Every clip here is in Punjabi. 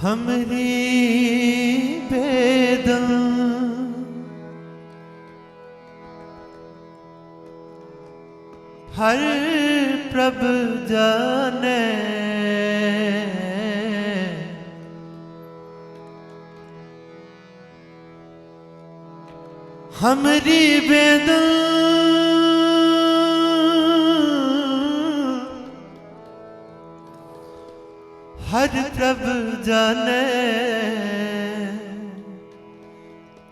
हमरी बेदम हर प्रभ जाने हमरी बेदम ਹਰ ਪ੍ਰਭ ਜਾਣੇ।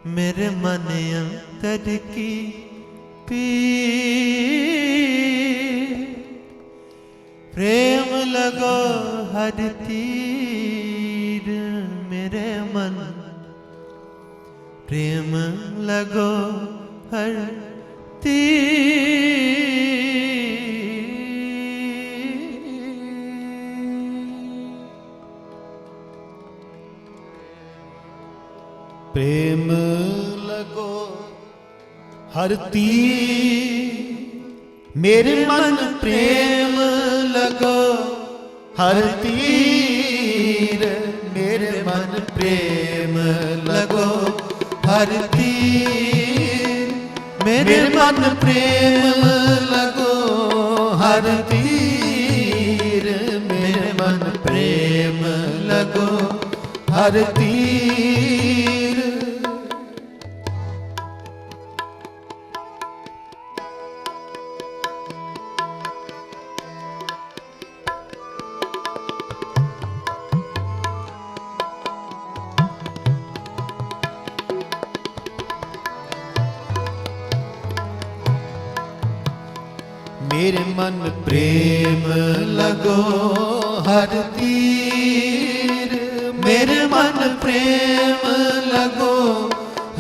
ਮੇਰੇ ਮਨ ਅੰਤਰ ਕੀ ਪੀ ਪ੍ਰੇਮ ਲਗੋ ਹਰ ਤੀਰ। ਮੇਰੇ ਮਨ ਪ੍ਰੇਮ ਲਗੋ ਹਰ ਤੀਰ। ਹਰਤੀ ਮੇਰੇ ਮਨ ਪ੍ਰੇਮ ਲਗੋ। ਹਰਤੀਰ ਮੇਰੇ ਮਨ ਪ੍ਰੇਮ ਲਗੋ। ਹਰਤੀਰ ਮੇਰੇ ਮਨ ਪ੍ਰੇਮ ਲਗੋ। ਹਰਤੀਰ ਮੇਰੇ ਮਨ ਪ੍ਰੇਮ ਲਗੋ। ਹਰਤੀਰ ਮੇਰੇ ਮਨ ਪ੍ਰੇਮ ਲਗੋ ਹਰ ਤੀਰ। ਮੇਰੇ ਮਨ ਪ੍ਰੇਮ ਲਗੋ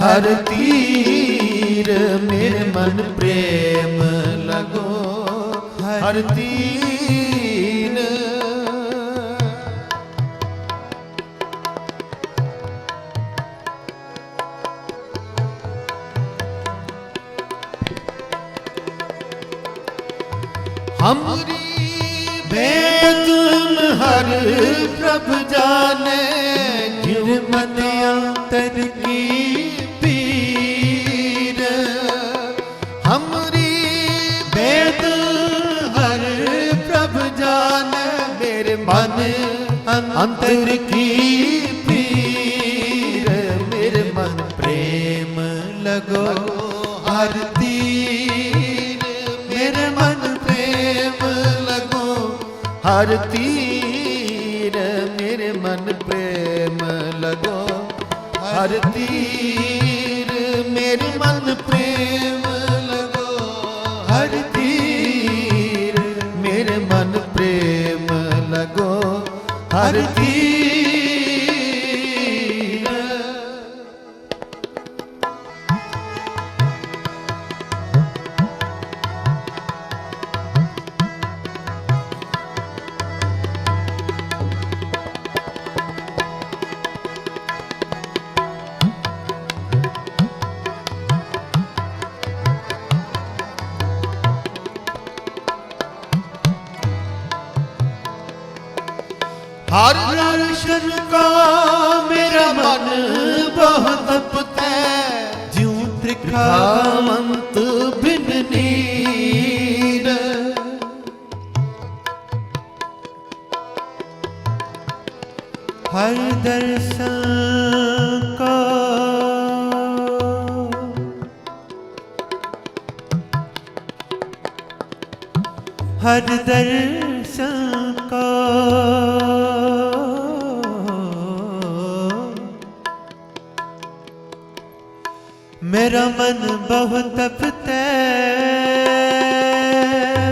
ਹਰ ਤੀਰ। ਮੇਰੇ ਮਨ ਪ੍ਰੇਮ ਲਗੋ ਹਰ ਤੀਰ। ਅੰਤਰ ਕੀ ਪੀਰ ਮੇਰੇ ਮਨ ਪ੍ਰੇਮ ਲਗੋ ਹਰਤੀ ਮੇਰੇ ਮਨ ਪ੍ਰੇਮ ਲਗੋ ਹਰਤੀ ਮੇਰੇ ਮਨ ਪ੍ਰੇਮ ਲਗੋ ਹਰਤੀ ਮੇਰੇ ਮਨ ਪ੍ਰੇਮ ਲਗੋ ਹਰ ਤੀਰ ਮੇਰੇ ਮਨ ਪ੍ਰੇਮ हर Hare ਮੇਰਾ ਮਨ ਬਹੁਤ ਤਪਤੈ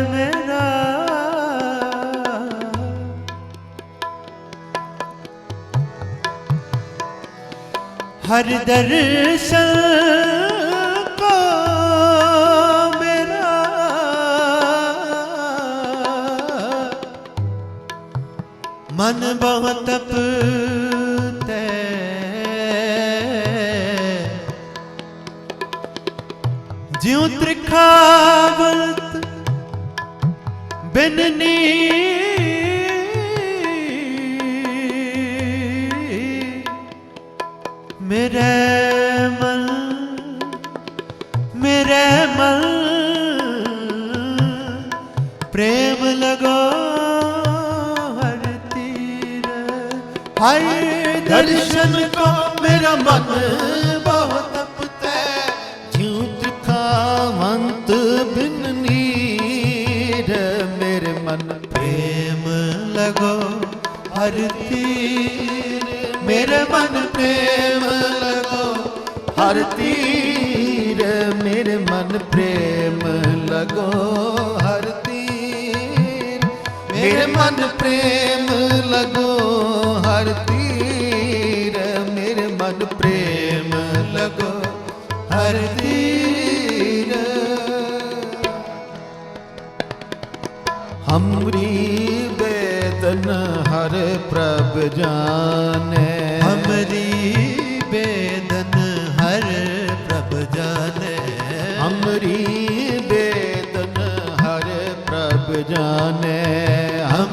ਮੇਰਾ ਹਰ ਦਰਸ਼ਨ ਮਨ ਬਹੁਤ ਤਪ ਜਿਉ ਤ੍ਰਿਖਾਵਲਤ ਬਿਨਨੀ ਮੇਰੇ ਮਨ ਮੇਰੇ ਮਨ ਪ੍ਰੇਮ ਲਗੋ ਹਰ ਤੀਰ। ਹਾਏ ਦਰਸ਼ਨ ਕੋ ਮੇਰਾ ਮਨ ਮੇਰੇ ਮਨ ਪ੍ਰੇਮ ਲਗੋ। ਹਰ ਤੀਰ ਮੇਰੇ ਮਨ ਪ੍ਰੇਮ ਲਗੋ। ਹਰ ਤੀਰ ਮੇਰੇ ਮਨ ਪ੍ਰੇਮ ਲਗੋ। ਹਰ ਤੀਰ ਮੇਰੇ ਮਨ ਪ੍ਰੇਮ ਲਗੋ। ਹਰ ਤੀਰ ਹਮਰੀ ਬੇਦਨ ਹਰ ਪ੍ਰਭ ਜਾਣੈ।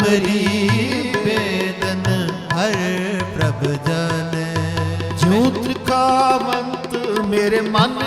ਹਮਰੀ ਬੇਦਨ ਹਰ ਪ੍ਰਭ ਜਾਣੈ। ਜਿਉ ਤ੍ਰਿਖਾਵੰਤ ਮੇਰੇ ਮਨ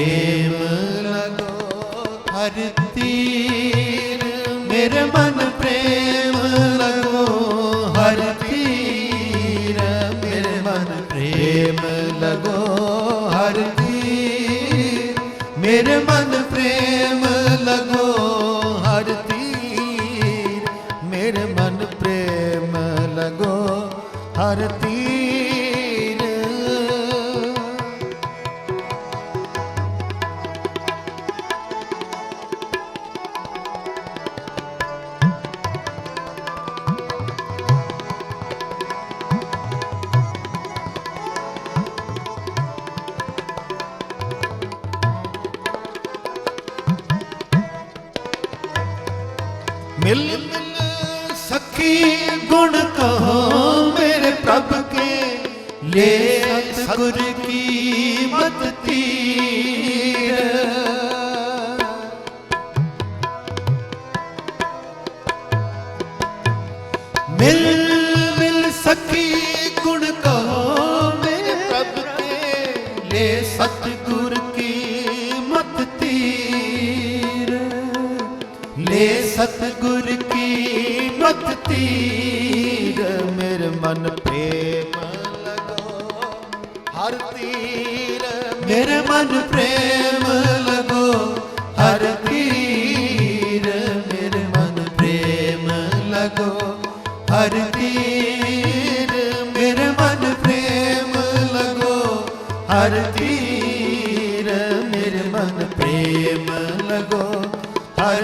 ਪ੍ਰੇਮ ਲਗੋ, ਹਰ ਤੀਰ। ਮੇਰੇ ਮਨ ਪ੍ਰੇਮ ਲਗੋ, ਹਰ ਤੀਰ। ਮੇਰੇ ਮਨ ਪ੍ਰੇਮ ਲਗੋ, ਹਰ ਤੀਰ। ਮੇਰੇ ਮਨ ਪ੍ਰੇਮ ਲਗੋ, ਹਰ ਤੀਰ। ਮੇਰੇ ਮਨ ਪ੍ਰੇਮ ਲਗੋ, ਹਰ ਸਖੀ ਗੁਣ ਕਹੋ ਮੇਰੇ ਪ੍ਰਭ ਕੇ। ਲੈ ਸਤਗੁਰ ਕੀ ਮਤਤੀ ਸਤਗੁਰ ਕੀ ਮਤ ਤੀਰ? ਮੇਰ ਮਨ ਪ੍ਰੇਮ ਲਗੋ, ਹਰ ਤੀਰ। ਮੇਰ ਮਨ ਪ੍ਰੇਮ ਲਗੋ, ਹਰ ਤੀਰ। ਮੇਰ ਮਨ ਪ੍ਰੇਮ ਲਗੋ, ਹਰ ਤੀਰ। ਮੇਰ ਮਨ ਪ੍ਰੇਮ ਲਗੋ, ਹਰ ਤੀਰ। ਮੇਰ ਮਨ ਪ੍ਰੇਮ ਲਗੋ, ਹਰ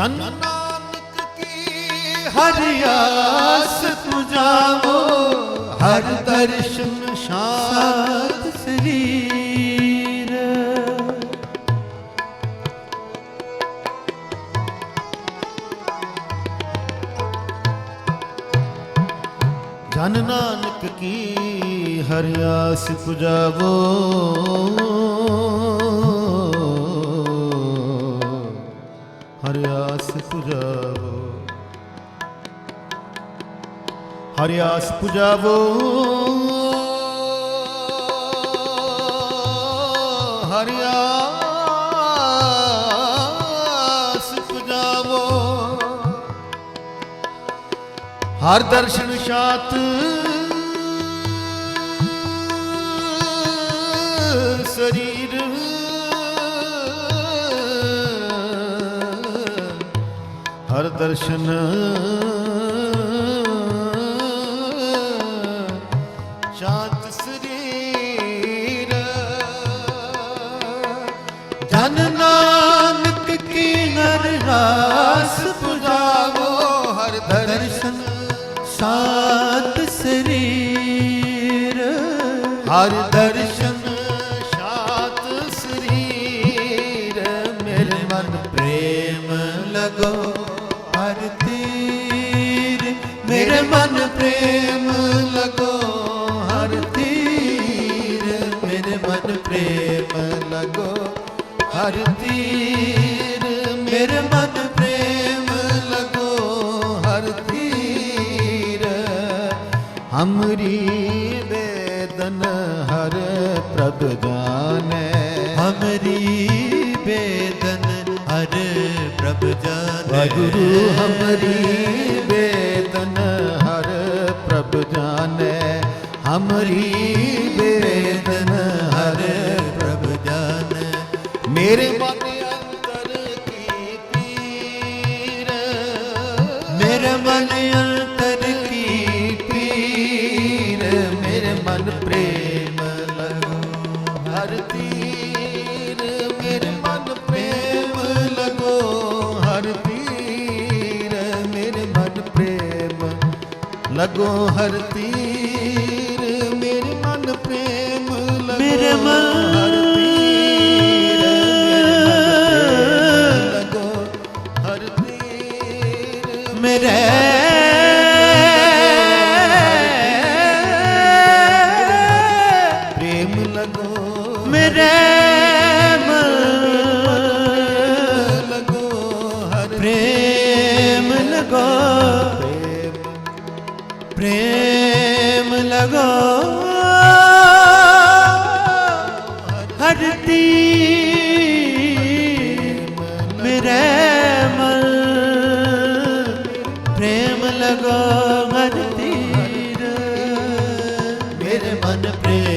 ਜਨ ਨਾਨਕ ਕੀ ਹਰਿਆਸ ਆਸ ਪੁਜਾਵੋ ਹਰ ਦਰਸ਼ਨ ਸ਼ਾਂਤ ਸਰੀਰ। ਜਨ ਨਾਨਕ ਕੀ ਹਰਿਆਸ ਪੁਜਾਵੋ ਹਰਿਆਸ ਪੁਜਾਵੋ। ਹਰਿਆਸ ਪੁਜਾਵੋ ਹਰਿਆਸ ਪੁਜਾਵੋ। ਹਰ ਦਰਸ਼ਨ ਸ਼ਾਤ ਸਰੀਰ ਦਰਸ਼ਨ। ਸ਼ਾਂਤ ਸਰੀਰ। ਜਨ ਨਾਨਕ ਕੀ ਨਰ ਰਾਸ ਪੁਜਾਵੋ, ਹਰ ਦਰਸ਼ਨ ਸ਼ਾਂਤ ਸਰੀਰ। ਹਰ ਦਰਸ਼ਨ ਪ੍ਰੇਮ ਲਗੋ ਹਰ ਤੀਰ ਮੇਰੇ ਮਨ ਪ੍ਰੇਮ ਲਗੋ ਹਰ ਤੀਰ ਮੇਰੇ ਮਨ ਪ੍ਰੇਮ ਲਗੋ ਹਰ ਤੀਰ ਹਮਰੀ ਵੇਦਨ ਹਰ ਪ੍ਰਭ ਜਾਣੈ ਹਮਰੀ ਬੇਦਨ ਹਰ ਪ੍ਰਭ ਜਾਣੈ ਵਾਹਿਗੁਰੂ ਹਮਰੀ ਵੇਦਨ ਪ੍ਰਭ ਜਾਣੈ ਹਮਰੀ ਵੇਦਨ ਹਰ ਪ੍ਰਭ ਜਾਣੈ ਮੇਰੇ ਮਨ ਅੰਤਰ ਕੀ ਪੀਰ ਮੇਰੇ ਮਨ ਅੰਤਰ ਕੀ ਪੀਰ ਮੇਰੇ ਮਨ ਪ੍ਰੇਮ ਲਗੋ ਹਰ ਤੀਰ ਮੇਰੇ ਮਨ ਪ੍ਰੇਮ ਲਗੋ ਹਰ ਲਗੋ ਹਰ ਤੀਰ। ਮੇਰੇ ਮਨ ਪ੍ਰੇਮ ਲਗੋ ਮੇਰੇ ਮਨ ਹਰ ਤੀਰ। ਲਗੋ ਹਰ ਤੀਰ। ਮੇਰੇ ਪ੍ਰੇਮ ਲਗੋ ਮੇਰੇ ਲਗੋ ਹਰ ਤੀਰ ਮੇਰੇ ਮਨ ਪ੍ਰੇਮ